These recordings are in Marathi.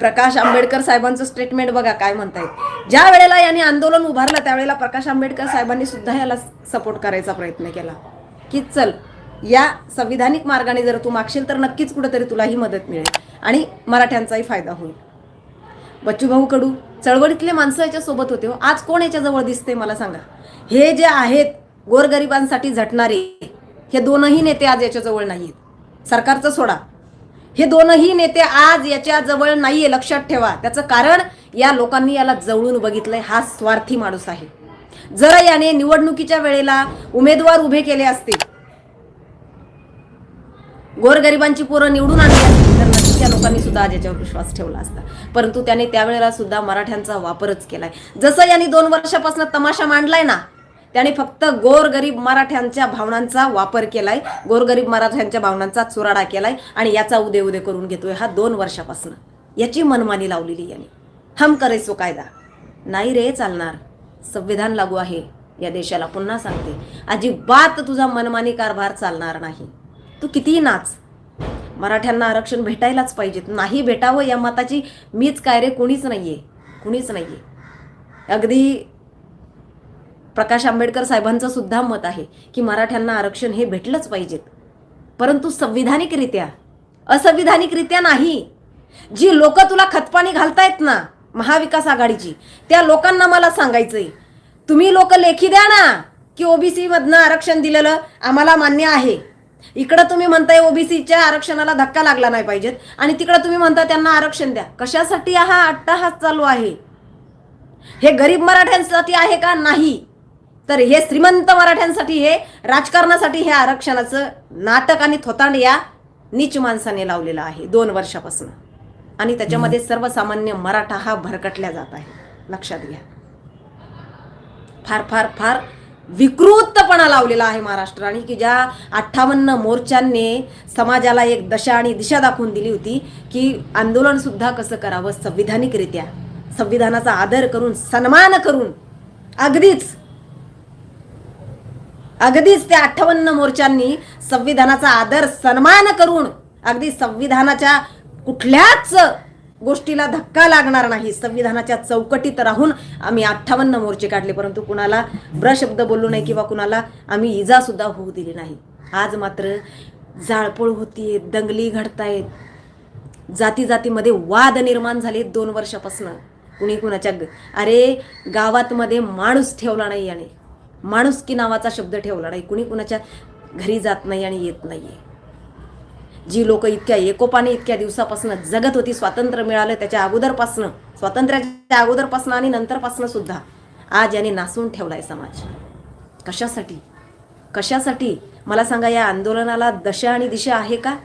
प्रकाश आंबेडकर साहेबांचं स्टेटमेंट बघा काय म्हणतायत. ज्या वेळेला यांनी आंदोलन उभारलं त्यावेळेला प्रकाश आंबेडकर साहेबांनी सुद्धा याला सपोर्ट करायचा प्रयत्न केला. की चल या संविधानिक मार्गाने जर तू मागशील तर नक्कीच कुठंतरी तुलाही मदत मिळेल आणि मराठ्यांचाही फायदा होईल. बच्चूभाऊ कडू चळवळीतले माणसं याच्यासोबत होते हो. आज कोण याच्याजवळ दिसते मला सांगा. हे जे आहेत गोरगरिबांसाठी झटणारे हे दोनही नेते आज याच्याजवळ नाही आहेत सरकारचं सोडा. हे दोनही नेते आज याच्या जवळ नाहीये लक्षात ठेवा. त्याचं कारण या लोकांनी याला जवळून बघितलंय. हा स्वार्थी माणूस आहे. जर याने निवडणुकीच्या वेळेला उमेदवार उभे केले असते गोरगरिबांची पोरं निवडून आणली असती तर नक्कीच्या लोकांनी सुद्धा आज याच्यावर विश्वास ठेवला असता. परंतु त्याने त्यावेळेला सुद्धा मराठ्यांचा वापरच केलाय. जसं यांनी दोन वर्षापासून तमाशा मांडलाय ना त्याने फक्त गोरगरीब मराठ्यांच्या भावनांचा वापर केलाय. गोरगरीब मराठ्यांच्या भावनांचा चुराडा केलाय आणि याचा उदे उदे करून घेतोय हा दोन वर्षापासून. याची मनमानी लावलेली याने. हम करेसो कायदा. नाही रे चालणार. संविधान लागू आहे. या देशाला पुन्हा सांगते. अजिबात तुझा मनमानी कारभार चालणार नाही. तू कितीही नाच. मराठ्यांना आरक्षण भेटायलाच पाहिजेत नाही भेटावं या मताची मीच काय रे? कुणीच नाहीये. कुणीच नाहीये. अगदी प्रकाश आंबेडकर साहेबांचं सुद्धा मत आहे की मराठ्यांना आरक्षण हे भेटलंच पाहिजेत. परंतु संविधानिकरित्या असंविधानिकरित्या नाही. जी लोक तुला खतपाणी घालतायत ना महाविकास आघाडीची त्या लोकांना मला सांगायचंय. तुम्ही लोक लेखी द्या ना की ओबीसी मधनं आरक्षण दिलेलं आम्हाला मान्य आहे. इकडं तुम्ही म्हणताय ओबीसीच्या आरक्षणाला धक्का लागला नाही पाहिजेत आणि तिकडं तुम्ही म्हणता त्यांना आरक्षण द्या. कशासाठी हा अट्टाहास चालू आहे? हे गरीब मराठ्यांसाठी आहे का? नाही. तर हे श्रीमंत मराठ्यांसाठी हे राजकारणासाठी हे आरक्षणाचं नाटक आणि थोतांड या नीच माणसाने लावलेलं आहे दोन वर्षापासून. आणि त्याच्यामध्ये सर्वसामान्य मराठा हा भरकटल्या जात आहे. लक्षात घ्या. फार फार फार विकृतपणा लावलेला आहे महाराष्ट्राने की ज्या अठ्ठावन्न मोर्चांनी समाजाला एक दशा आणि दिशा दाखवून दिली होती की आंदोलन सुद्धा कसं करावं संविधानिकरित्या. संविधानाचा आदर करून सन्मान करून अगदीच अगदीच त्या अठ्ठावन्न मोर्चांनी संविधानाचा आदर सन्मान करून अगदी संविधानाच्या कुठल्याच गोष्टीला धक्का लागणार नाही. संविधानाच्या चौकटीत राहून आम्ही अठ्ठावन्न मोर्चे काढले परंतु कुणाला ब्रशब्द बोललो नाही किंवा कुणाला आम्ही इजा सुद्धा होऊ दिली नाही. आज मात्र जाळपोळ होतीये दंगली घडतायत. जाती जातीमध्ये वाद निर्माण झाले दोन वर्षापासून. कुणी कुणाच्या ग- अरे गावात मध्ये माणूस ठेवला नाही याने. माणुसकी नावाचा शब्द ठेवला नाही. कुणी कुणाच्या घरी जात नाही आणि येत नाहीये. जी लोक इतक्या एकोपाने इतक्या दिवसापासून जगत होती स्वातंत्र्य मिळालं त्याच्या अगोदरपासनं स्वातंत्र्याच्या अगोदरपासनं आणि नंतरपासनं सुद्धा आज याने नासून ठेवलाय समाज. कशासाठी? कशासाठी? मला सांगा या आंदोलनाला दशा आणि दिशा आहे का?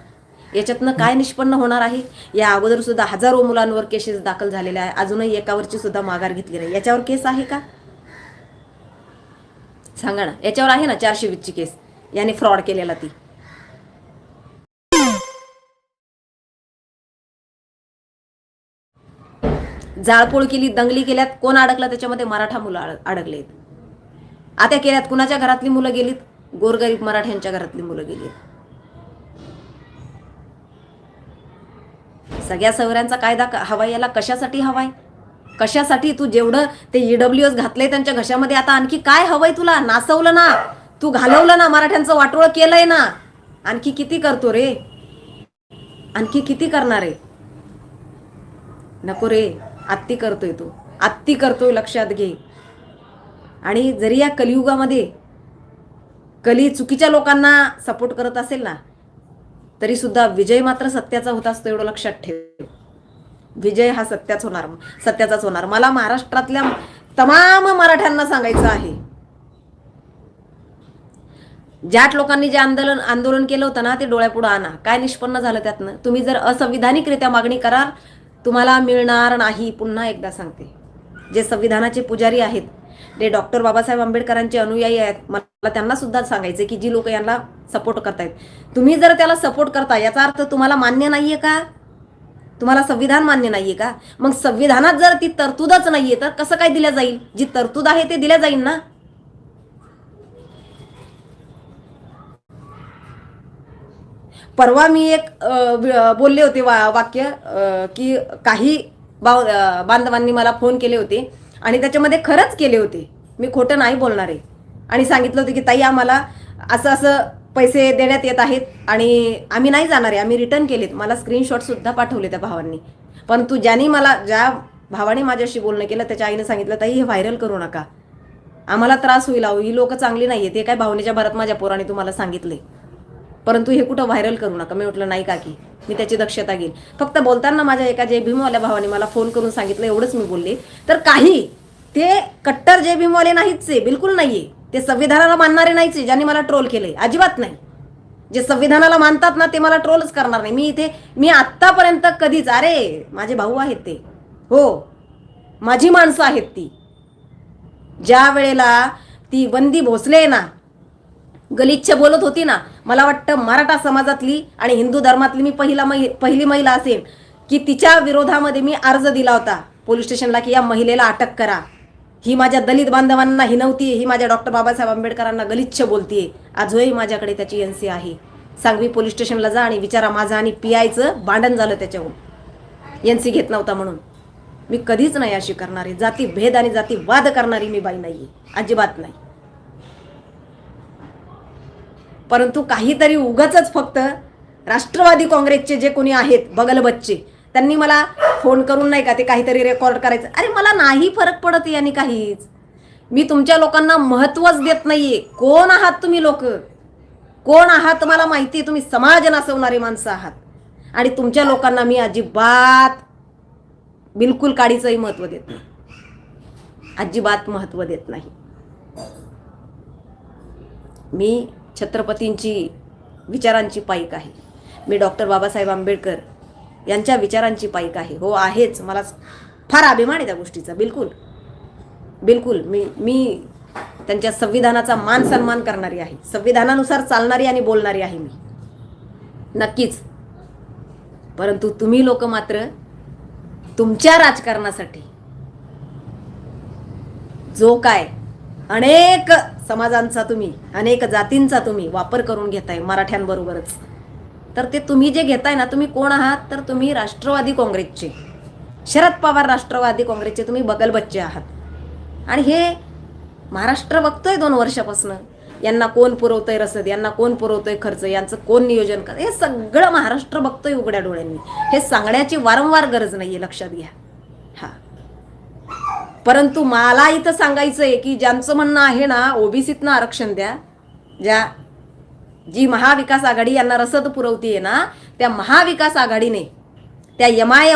याच्यातनं काय निष्पन्न होणार आहे? या अगोदर सुद्धा हजारो मुलांवर केसेस दाखल झालेल्या आहे. अजूनही एकावरची सुद्धा माघार घेतली नाही. याच्यावर केस आहे का? सांगा ना. याच्यावर आहे ना चारशे वीसची केस. याने फ्रॉड केलेला ती. जाळपोळ केली दंगली केल्यात कोण अडकला त्याच्यामध्ये? मराठा मुलं अडकलेत. आता केल्यात कुणाच्या घरातली मुलं गेलीत? गोरगरीब मराठ्यांच्या घरातली मुलं गेलीत. सगळ्या सवऱ्यांचा कायदा हवा हवाय याला कशासाठी हवाय कशासाठी तू जेवढं ते ईडब्ल्यू एस घातलंय त्यांच्या घशामध्ये आता आणखी काय हवंय तुला? नासवलं ना. तू घालवलं ना मराठ्यांचं वाटोळं केलंय ना. आणखी किती करतो रे? आणखी किती करणार आहे? नको रे. आत्ती करतोय तू. आत्ती करतोय लक्षात घे. आणि जरी या कलियुगामध्ये कली चुकीच्या लोकांना सपोर्ट करत असेल ना तरी सुद्धा विजय मात्र सत्याचा होत असतो एवढं लक्षात ठेव. विजय हा सत्याच होणार सत्याचाच होणार. मला महाराष्ट्रातल्या तमाम मराठ्यांना सांगायचं आहे. ज्या लोकांनी जे आंदोलन आंदोलन केलं होतं ना ते डोळ्यापुढं आणा. काय निष्पन्न झालं त्यातनं? तुम्ही जर असंविधानिकरित्या मागणी कराल तुम्हाला मिळणार नाही. पुन्हा एकदा सांगते. जे संविधानाचे पुजारी आहेत जे डॉक्टर बाबासाहेब आंबेडकरांचे अनुयायी आहेत मला त्यांना सुद्धा सांगायचे की जी लोक यांना सपोर्ट करतायत. तुम्ही जर त्याला सपोर्ट करता याचा अर्थ तुम्हाला मान्य नाहीये का? तुम्हाला संविधान मान्य नाहीये का? मग संविधानात जर ती तरतूदच नाहीये तर कसं काय दिल्या जाईल? जी तरतूद आहे ते दिल्या जाईल ना? परवा मी एक बोलले होते वा वाक्य की काही बाव बांधवांनी मला फोन केले होते आणि त्याच्यामध्ये खरंच केले होते. मी खोटं नाही बोलणार. आहे आणि सांगितलं होतं की ताई आम्हाला असं असं पैसे देण्यात येत आहेत आणि आम्ही नाही जाणार आहे. आम्ही रिटर्न केलेत. मला स्क्रीनशॉट सुद्धा पाठवले त्या भावांनी. परंतु ज्यांनी मला ज्या भावाने माझ्याशी बोलणं केलं त्याच्या आईने सांगितलं ताई हे व्हायरल करू नका. आम्हाला त्रास होईल अहो. ही लोक चांगली नाही आहेत हे काय भावनेच्या भरात माझ्या पोराने तुम्हाला सांगितले परंतु हे कुठं व्हायरल करू नका. मी म्हटलं नाही काकी. मी त्याची दक्षता घेईन. फक्त बोलताना माझ्या एका जे भीमवाल्या भावाने मला फोन करून सांगितलं एवढंच मी बोलले. तर काही ते कट्टर जे भीमवाले नाहीच आहे बिलकुल नाहीये. ते संविधानाला मानणारे नाहीच आहे ज्यांनी मला ट्रोल केलंय. अजिबात नाही. जे संविधानाला मानतात ना ते मला ट्रोलच करणार नाही. मी इथे मी आत्तापर्यंत कधीच अरे माझे भाऊ आहेत ते. हो माझी माणसं आहेत ती. ज्या वेळेला ती वंदी भोसले आहे ना गलिच्छ बोलत होती ना मला वाटतं मराठा समाजातली आणि हिंदू धर्मातली मी पहिला महि पहिली महिला असेल की तिच्या विरोधामध्ये मी अर्ज दिला होता. पोलीस स्टेशनला की या महिलेला अटक करा. ही माझ्या दलित बांधवांना ही नव्हती ही माझ्या डॉक्टर बाबासाहेब आंबेडकरांना गलिच्छ बोलतीये. आजही माझ्याकडे त्याची एन सी आहे. सांगवी पोलीस स्टेशनला जा आणि विचारा माझं आणि पी आयचं भांडण झालं त्याच्याहून एन सी घेत नव्हता म्हणून. मी कधीच नाही अशी करणारी. जाती भेद आणि जाती वाद करणारी मी बाई नाही अजिबात नाही. परंतु काहीतरी उगाच फक्त राष्ट्रवादी काँग्रेसचे जे कोणी आहेत बगल बच्चे त्यांनी मला फोन करून नाही का ते काहीतरी रेकॉर्ड करायचं. अरे मला नाही फरक पडत याने काहीच. मी तुमच्या लोकांना महत्वच देत नाहीये. कोण आहात तुम्ही लोक? कोण आहात तुम्हाला माहिती आहे, तुम्ही समाज नासवणारी माणसं आहात. आणि तुमच्या लोकांना मी अजिबात बिलकुल काडीचंही महत्त्व देत नाही. अजिबात महत्त्व देत नाही. मी छत्रपतींची विचारांची पाईक आहे. मी डॉक्टर बाबासाहेब आंबेडकर यांच्या विचारांची पाईक आहे. हो आहेच. मला फार अभिमान आहे त्या गोष्टीचा. बिलकुल. बिलकुल. मी मी त्यांच्या संविधानाचा मान सन्मान करणारी आहे. संविधानानुसार चालणारी आणि बोलणारी आहे मी. नक्कीच. परंतु तुम्ही लोक मात्र तुमच्या राजकारणासाठी जो काय अनेक समाजांचा तुम्ही अनेक जातींचा तुम्ही वापर करून घेताय मराठ्यांबरोबरच. तर ते तुम्ही जे घेताय ना तुम्ही कोण आहात? तर तुम्ही राष्ट्रवादी काँग्रेसचे. शरद पवार राष्ट्रवादी काँग्रेसचे तुम्ही बगलबच्चे आहात. आणि हे महाराष्ट्र बघतोय दोन वर्षापासून. यांना कोण पुरवतंय रसद? यांना कोण पुरवतोय खर्च? यांचं कोण नियोजन कर? हे सगळं महाराष्ट्र बघतोय उघड्या डोळ्यांनी. हे सांगण्याची वारंवार गरज नाहीये लक्षात घ्या. हा. परंतु मला इथं सांगायचं आहे की ज्यांचं म्हणणं आहे ना ओबीसीतनं आरक्षण द्या ज्या जी महाविकास आघाडी यांना रसद पुरवतीये ना त्या महाविकास आघाडीने त्या एम आय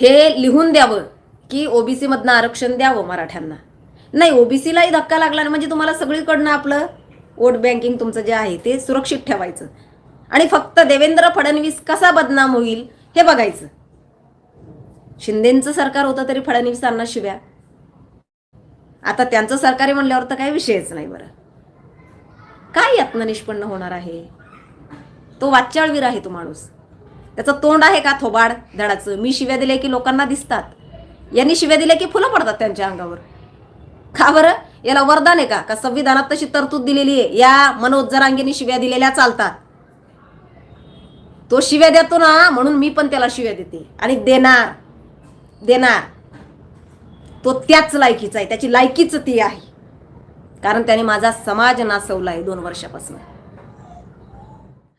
हे लिहून द्यावं की ओबीसीमधनं आरक्षण द्यावं मराठ्यांना. नाही ओबीसीलाही धक्का लागला ना म्हणजे तुम्हाला सगळीकडनं आपलं वोट बँकिंग तुमचं जे आहे ते सुरक्षित ठेवायचं. आणि फक्त देवेंद्र फडणवीस कसा बदनाम होईल हे बघायचं. शिंदेचं सरकार होतं तरी फडणवीसांना शिव्या. आता त्यांचं सरकारी म्हणल्यावर तर काही विषयच नाही बरं. काय यातनं निष्पन्न होणार आहे? तो वाचाळवीर आहे तो माणूस. त्याचं तोंड आहे का थोबाड? धडाचं. मी शिव्या दिल्या की लोकांना दिसतात. यांनी शिव्या दिल्या की फुलं पडतात त्यांच्या अंगावर. का बरं? याला वरदान आहे का? का संविधानात तशी तरतूद दिलेली आहे? या मनोज जरांगेनी शिव्या दिलेल्या चालतात. तो शिव्या देतो ना म्हणून मी पण त्याला शिव्या देते. आणि देणार. देणार. तो त्याच लायकीचा आहे. त्याची लायकीच ती आहे. कारण त्याने माझा समाज नासवलाय दोन वर्षापासून.